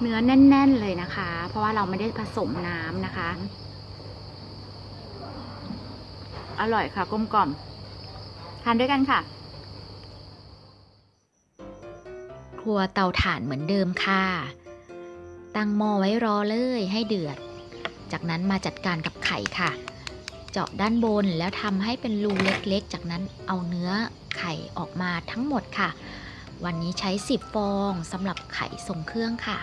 เนื้อแน่น ๆ เลยนะคะ เพราะว่าเราไม่ได้ผสมน้ำนะคะ อร่อยค่ะกลมกล่อม ทานด้วยกันค่ะ ครัวเตาถ่านเหมือนเดิมค่ะ ตั้งหม้อไว้รอเลยให้เดือด จากนั้นมาจัดการกับไข่ค่ะ เจาะด้านบนแล้วทำให้เป็นรูเล็กๆ จากนั้นเอาเนื้อไข่ออกมาทั้งหมดค่ะวันนี้ใช้ 10 ฟองสำหรับไข่ทรงเครื่องค่ะ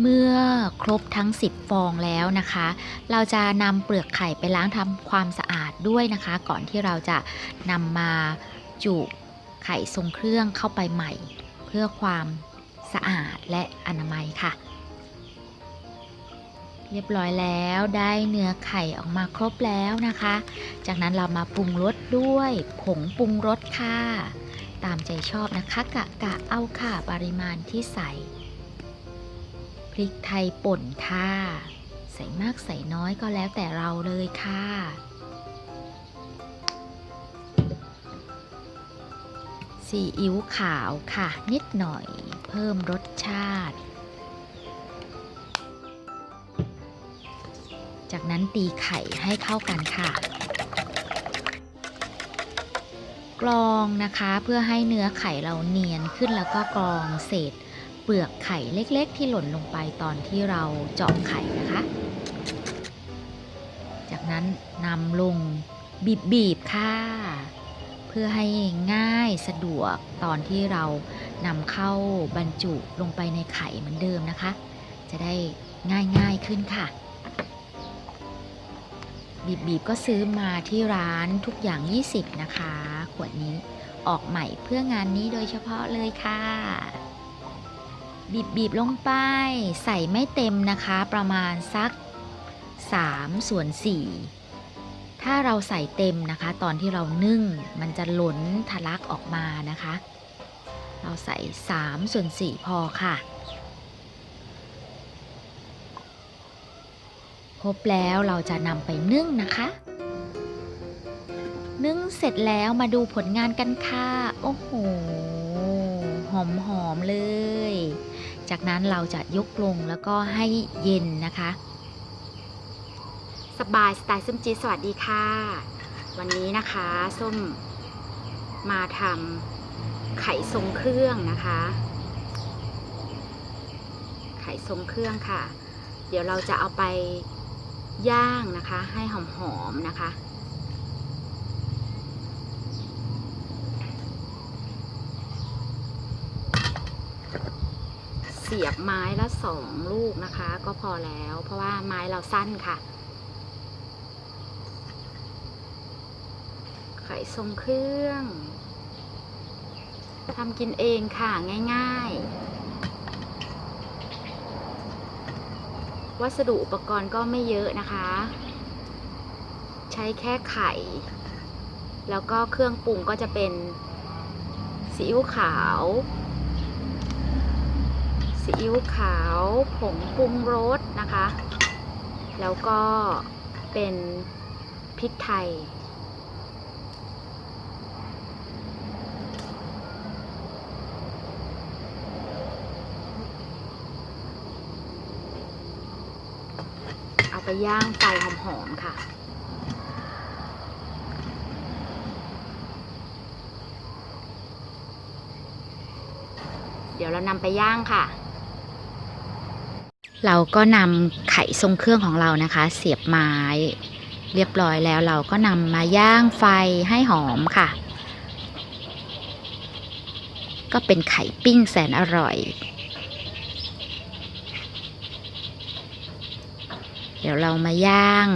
เมื่อครบทั้ง 10 ฟองแล้วนะคะ เราจะนำเปลือกไข่ไปล้างทำความสะอาดด้วยนะคะ ก่อนที่เราจะนำมาจุไข่ทรงเครื่องเข้าไปใหม่ เพื่อความสะอาดและอนามัยค่ะ เรียบร้อยแล้วได้เนื้อไข่ออกมาครบแล้วนะคะ จากนั้นเรามาปรุงรสด้วยผงปรุงรสค่ะ ตามใจชอบนะคะกะกะเอาค่ะปริมาณที่ใส่ พริกไทยป่นค่ะ ใส่มากใส่น้อยก็แล้วแต่เราเลยค่ะ ซีอิ๊วขาวค่ะ นิดหน่อยเพิ่มรสชาติ จากนั้นตีไข่ให้เข้ากันค่ะกรองนะคะเพื่อให้เนื้อไข่เราเนียนขึ้นแล้วก็กรองเศษเปลือกไข่เล็กๆ ที่หล่นลงไปตอนที่เราเจาะไข่นะคะ จากนั้นนำลงบีบๆค่ะ เพื่อให้ง่ายสะดวกตอนที่เรานำเข้าบรรจุลงไปในไข่เหมือนเดิมนะคะ จะได้ง่ายๆขึ้นค่ะ บีบๆก็ซื้อมาที่ร้านทุกอย่าง 20 นะคะ ขวดนี้ออกใหม่เพื่องานนี้โดยเฉพาะเลยค่ะ บีบบีบลงไปใส่ไม่เต็มนะคะประมาณสัก3ส่วน4ถ้าเราใส่เต็มนะคะ ตอนที่เรานึ่งมันจะหล้นทะลักออกมานะคะ เราใส่3ส่วน4พอค่ะ ครบแล้วเราจะนำไปนึ่งนะคะนึ่งเสร็จแล้วมาดูผลงานกันค่ะ โอ้โห หอมหอมๆเลย จากนั้นเราจะยกลงแล้วก็ให้เย็นนะคะ สบายสไตล์ส้มจีสวัสดีค่ะ วันนี้นะคะส้มมาทำไข่ทรงเครื่องนะคะ ไข่ทรงเครื่องค่ะ เดี๋ยวเราจะเอาไปย่างนะคะ ให้หอมๆนะคะ เสียบไม้ละสองลูกนะคะ ก็พอแล้ว เพราะว่าไม้เราสั้นค่ะ ไข่ทรงเครื่องทำกินเองค่ะง่ายๆ วัสดุอุปกรณ์ก็ไม่เยอะนะคะ ใช้แค่ไข่ แล้วก็เครื่องปรุงก็จะเป็นซีอิ๊วขาว ซีอิ๊วขาวผงปรุงรสนะคะ แล้วก็เป็นพริกไทย เอาไปย่างไฟหอมๆค่ะเดี๋ยวเรานำไปย่างค่ะ เราก็นำไข่ทรงเครื่องของเรานะคะ เสียบไม้ เรียบร้อยแล้วเราก็นำมาย่างไฟให้หอมค่ะ ก็เป็นไข่ปิ้งแสนอร่อย เดี๋ยวเรามาย่าง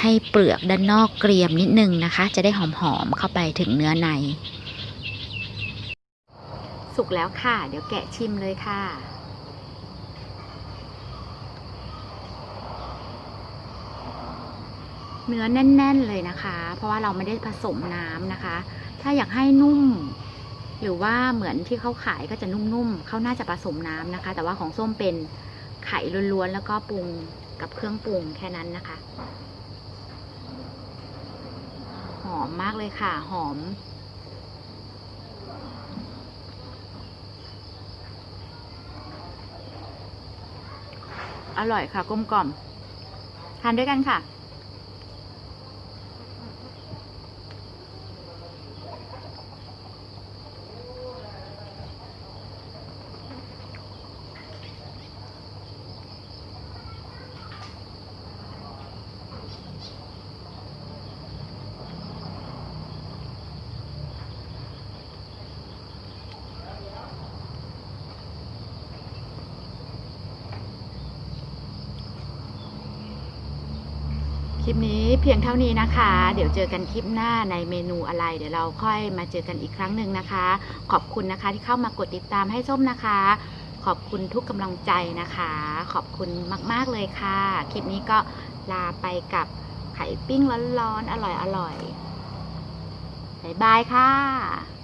ให้เปลือกด้านนอกเกรียมนิดนึงนะคะ จะได้หอมๆเข้าไปถึงเนื้อใน สุกแล้วค่ะ เดี๋ยวแกะชิมเลยค่ะ อ เนื้อแน่น ๆเลยนะคะ เพราะว่าเราไม่ได้ผสมน้ำนะคะ ถ้าอยากให้นุ่ม หรือว่าเหมือนที่เขาขายก็จะนุ่มๆเขาน่าจะผสมน้ำนะคะ แต่ว่าของส้มเป็นไข่ล้วนๆแล้วก็ปรุงกับเครื่องปรุงแค่นั้นนะคะ หอมมากเลยค่ะ หอมอร่อยค่ะกลมกล่อม ทานด้วยกันค่ะ คลิปนี้เพียงเท่านี้นะคะ เดี๋ยวเจอกันคลิปหน้าในเมนูอะไร เดี๋ยวเราค่อยมาเจอกันอีกครั้งหนึ่งนะคะ ขอบคุณนะคะที่เข้ามากดติดตามให้ส้มนะคะ ขอบคุณทุกกำลังใจนะคะ ขอบคุณมากๆเลยค่ะ คลิปนี้ก็ลาไปกับไข่ปิ้งร้อนๆอร่อยๆบายบายค่ะ